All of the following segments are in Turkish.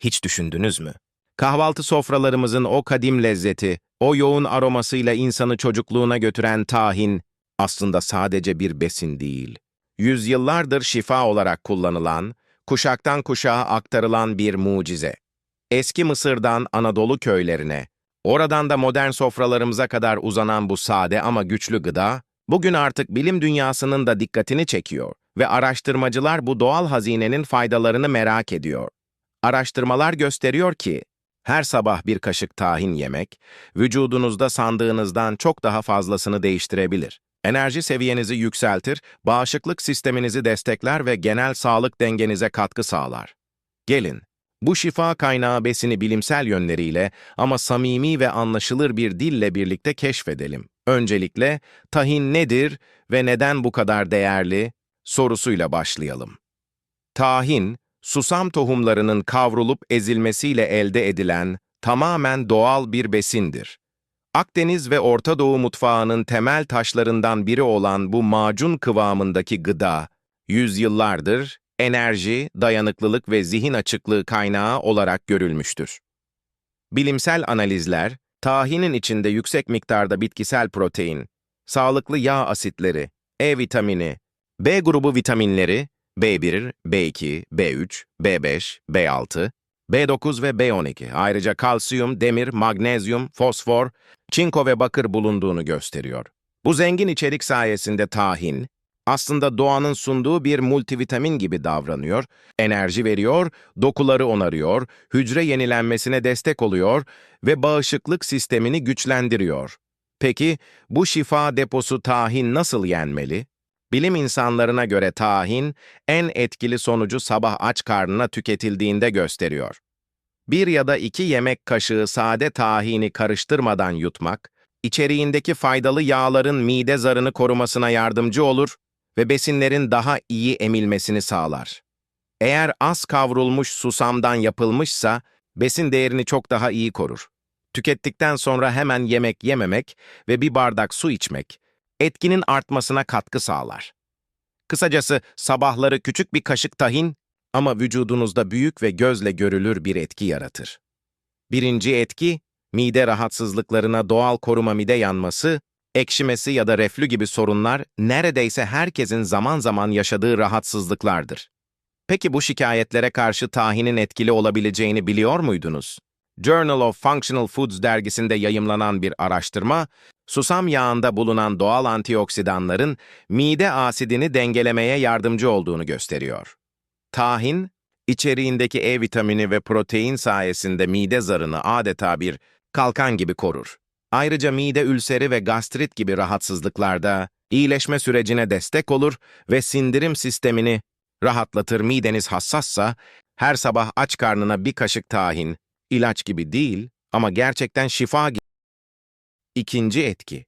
Hiç düşündünüz mü? Kahvaltı sofralarımızın o kadim lezzeti, o yoğun aromasıyla insanı çocukluğuna götüren tahin, aslında sadece bir besin değil. Yüzyıllardır şifa olarak kullanılan, kuşaktan kuşağa aktarılan bir mucize. Eski Mısır'dan Anadolu köylerine, oradan da modern sofralarımıza kadar uzanan bu sade ama güçlü gıda, bugün artık bilim dünyasının da dikkatini çekiyor ve araştırmacılar bu doğal hazinenin faydalarını merak ediyor. Araştırmalar gösteriyor ki, her sabah bir kaşık tahin yemek, vücudunuzda sandığınızdan çok daha fazlasını değiştirebilir. Enerji seviyenizi yükseltir, bağışıklık sisteminizi destekler ve genel sağlık dengenize katkı sağlar. Gelin, bu şifa kaynağı besini bilimsel yönleriyle ama samimi ve anlaşılır bir dille birlikte keşfedelim. Öncelikle, tahin nedir ve neden bu kadar değerli sorusuyla başlayalım. Tahin, susam tohumlarının kavrulup ezilmesiyle elde edilen tamamen doğal bir besindir. Akdeniz ve Orta Doğu mutfağının temel taşlarından biri olan bu macun kıvamındaki gıda, yüzyıllardır enerji, dayanıklılık ve zihin açıklığı kaynağı olarak görülmüştür. Bilimsel analizler, tahinin içinde yüksek miktarda bitkisel protein, sağlıklı yağ asitleri, E vitamini, B grubu vitaminleri, B1, B2, B3, B5, B6, B9 ve B12, ayrıca kalsiyum, demir, magnezyum, fosfor, çinko ve bakır bulunduğunu gösteriyor. Bu zengin içerik sayesinde tahin, aslında doğanın sunduğu bir multivitamin gibi davranıyor, enerji veriyor, dokuları onarıyor, hücre yenilenmesine destek oluyor ve bağışıklık sistemini güçlendiriyor. Peki bu şifa deposu tahin nasıl yenmeli? Bilim insanlarına göre tahin, en etkili sonucu sabah aç karnına tüketildiğinde gösteriyor. Bir ya da iki yemek kaşığı sade tahini karıştırmadan yutmak, içeriğindeki faydalı yağların mide zarını korumasına yardımcı olur ve besinlerin daha iyi emilmesini sağlar. Eğer az kavrulmuş susamdan yapılmışsa, besin değerini çok daha iyi korur. Tükettikten sonra hemen yemek yememek ve bir bardak su içmek, etkinin artmasına katkı sağlar. Kısacası sabahları küçük bir kaşık tahin ama vücudunuzda büyük ve gözle görülür bir etki yaratır. Birinci etki, mide rahatsızlıklarına doğal koruma mide yanması, ekşimesi ya da reflü gibi sorunlar neredeyse herkesin zaman zaman yaşadığı rahatsızlıklardır. Peki bu şikayetlere karşı tahinin etkili olabileceğini biliyor muydunuz? Journal of Functional Foods dergisinde yayımlanan bir araştırma, susam yağında bulunan doğal antioksidanların mide asidini dengelemeye yardımcı olduğunu gösteriyor. Tahin, içeriğindeki E vitamini ve protein sayesinde mide zarını adeta bir kalkan gibi korur. Ayrıca mide ülseri ve gastrit gibi rahatsızlıklarda iyileşme sürecine destek olur ve sindirim sistemini rahatlatır. Mideniz hassassa, her sabah aç karnına bir kaşık tahin, ilaç gibi değil ama gerçekten şifa gibi. İkinci etki,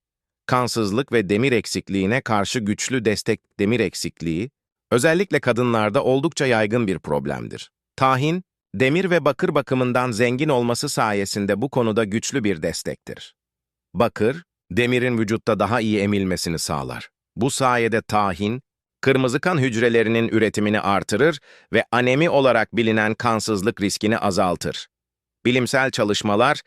kansızlık ve demir eksikliğine karşı güçlü destek demir eksikliği, özellikle kadınlarda oldukça yaygın bir problemdir. Tahin, demir ve bakır bakımından zengin olması sayesinde bu konuda güçlü bir destektir. Bakır, demirin vücutta daha iyi emilmesini sağlar. Bu sayede tahin, kırmızı kan hücrelerinin üretimini artırır ve anemi olarak bilinen kansızlık riskini azaltır. Bilimsel çalışmalar,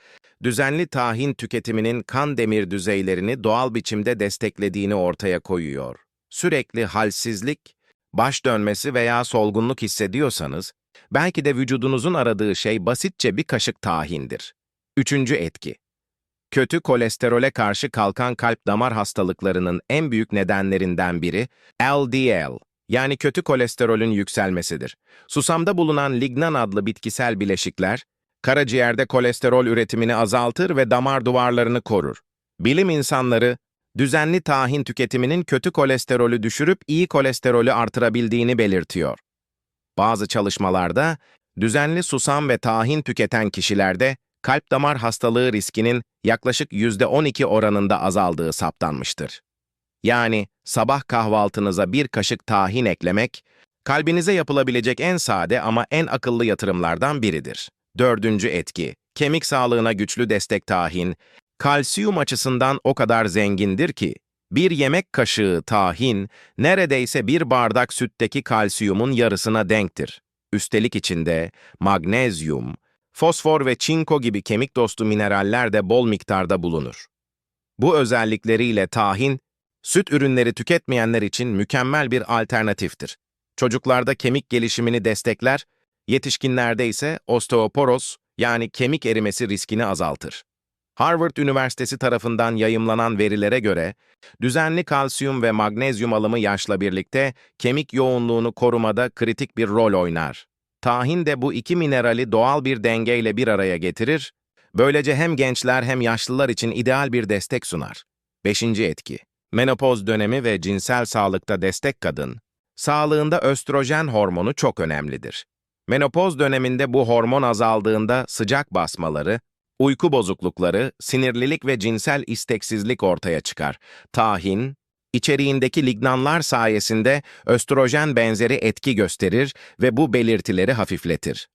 düzenli tahin tüketiminin kan demir düzeylerini doğal biçimde desteklediğini ortaya koyuyor. Sürekli halsizlik, baş dönmesi veya solgunluk hissediyorsanız, belki de vücudunuzun aradığı şey basitçe bir kaşık tahindir. Üçüncü etki. Kötü kolesterole karşı kalkan kalp damar hastalıklarının en büyük nedenlerinden biri LDL, yani kötü kolesterolün yükselmesidir. Susamda bulunan lignan adlı bitkisel bileşikler, karaciğerde kolesterol üretimini azaltır ve damar duvarlarını korur. Bilim insanları, düzenli tahin tüketiminin kötü kolesterolü düşürüp iyi kolesterolü artırabildiğini belirtiyor. Bazı çalışmalarda, düzenli susam ve tahin tüketen kişilerde kalp damar hastalığı riskinin yaklaşık %12 oranında azaldığı saptanmıştır. Yani sabah kahvaltınıza bir kaşık tahin eklemek, kalbinize yapılabilecek en sade ama en akıllı yatırımlardan biridir. Dördüncü etki, kemik sağlığına güçlü destek tahin, kalsiyum açısından o kadar zengindir ki, bir yemek kaşığı tahin neredeyse bir bardak sütteki kalsiyumun yarısına denktir. Üstelik içinde magnezyum, fosfor ve çinko gibi kemik dostu mineraller de bol miktarda bulunur. Bu özellikleriyle tahin, süt ürünleri tüketmeyenler için mükemmel bir alternatiftir. Çocuklarda kemik gelişimini destekler, yetişkinlerde ise osteoporoz yani kemik erimesi riskini azaltır. Harvard Üniversitesi tarafından yayımlanan verilere göre, düzenli kalsiyum ve magnezyum alımı yaşla birlikte kemik yoğunluğunu korumada kritik bir rol oynar. Tahin de bu iki minerali doğal bir dengeyle bir araya getirir, böylece hem gençler hem yaşlılar için ideal bir destek sunar. Beşinci etki, menopoz dönemi ve cinsel sağlıkta destek kadın, sağlığında östrojen hormonu çok önemlidir. Menopoz döneminde bu hormon azaldığında sıcak basmaları, uyku bozuklukları, sinirlilik ve cinsel isteksizlik ortaya çıkar. Tahin, içeriğindeki lignanlar sayesinde östrojen benzeri etki gösterir ve bu belirtileri hafifletir.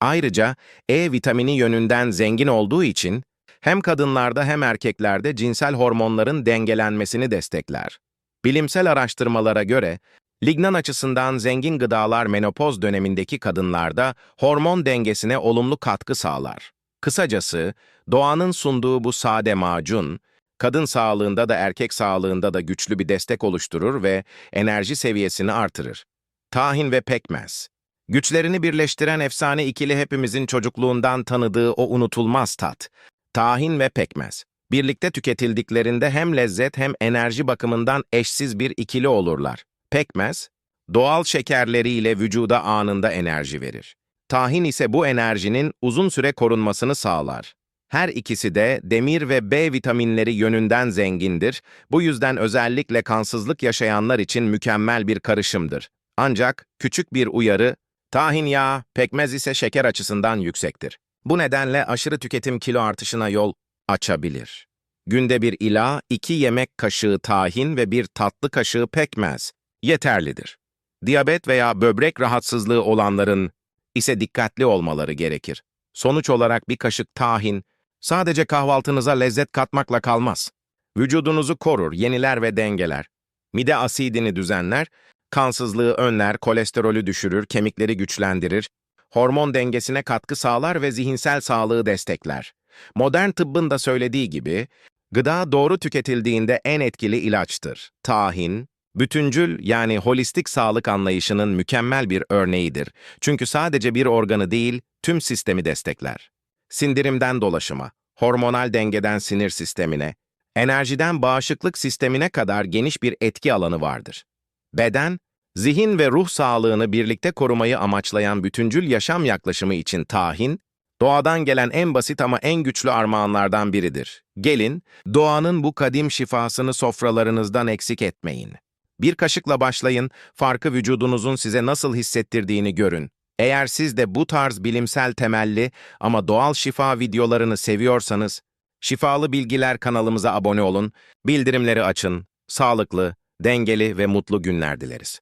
Ayrıca E vitamini yönünden zengin olduğu için hem kadınlarda hem erkeklerde cinsel hormonların dengelenmesini destekler. Bilimsel araştırmalara göre lignan açısından zengin gıdalar menopoz dönemindeki kadınlarda hormon dengesine olumlu katkı sağlar. Kısacası, doğanın sunduğu bu sade macun, kadın sağlığında da erkek sağlığında da güçlü bir destek oluşturur ve enerji seviyesini artırır. Tahin ve pekmez. Güçlerini birleştiren efsane ikili hepimizin çocukluğundan tanıdığı o unutulmaz tat. Tahin ve pekmez. Birlikte tüketildiklerinde hem lezzet hem enerji bakımından eşsiz bir ikili olurlar. Pekmez, doğal şekerleriyle vücuda anında enerji verir. Tahin ise bu enerjinin uzun süre korunmasını sağlar. Her ikisi de demir ve B vitaminleri yönünden zengindir. Bu yüzden özellikle kansızlık yaşayanlar için mükemmel bir karışımdır. Ancak küçük bir uyarı, tahin yağı, pekmez ise şeker açısından yüksektir. Bu nedenle aşırı tüketim kilo artışına yol açabilir. Günde bir ila, iki yemek kaşığı tahin ve bir tatlı kaşığı pekmez yeterlidir. Diyabet veya böbrek rahatsızlığı olanların ise dikkatli olmaları gerekir. Sonuç olarak bir kaşık tahin sadece kahvaltınıza lezzet katmakla kalmaz. Vücudunuzu korur, yeniler ve dengeler. Mide asidini düzenler, kansızlığı önler, kolesterolü düşürür, kemikleri güçlendirir, hormon dengesine katkı sağlar ve zihinsel sağlığı destekler. Modern tıbbın da söylediği gibi, gıda doğru tüketildiğinde en etkili ilaçtır. Tahin, Bütüncül yani holistik sağlık anlayışının mükemmel bir örneğidir. Çünkü sadece bir organı değil, tüm sistemi destekler. Sindirimden dolaşıma, hormonal dengeden sinir sistemine, enerjiden bağışıklık sistemine kadar geniş bir etki alanı vardır. Beden, zihin ve ruh sağlığını birlikte korumayı amaçlayan bütüncül yaşam yaklaşımı için tahin, doğadan gelen en basit ama en güçlü armağanlardan biridir. Gelin, doğanın bu kadim şifasını sofralarınızdan eksik etmeyin. Bir kaşıkla başlayın, farkı vücudunuzun size nasıl hissettirdiğini görün. Eğer siz de bu tarz bilimsel temelli ama doğal şifa videolarını seviyorsanız, Şifalı Bilgiler kanalımıza abone olun, bildirimleri açın, sağlıklı, dengeli ve mutlu günler dileriz.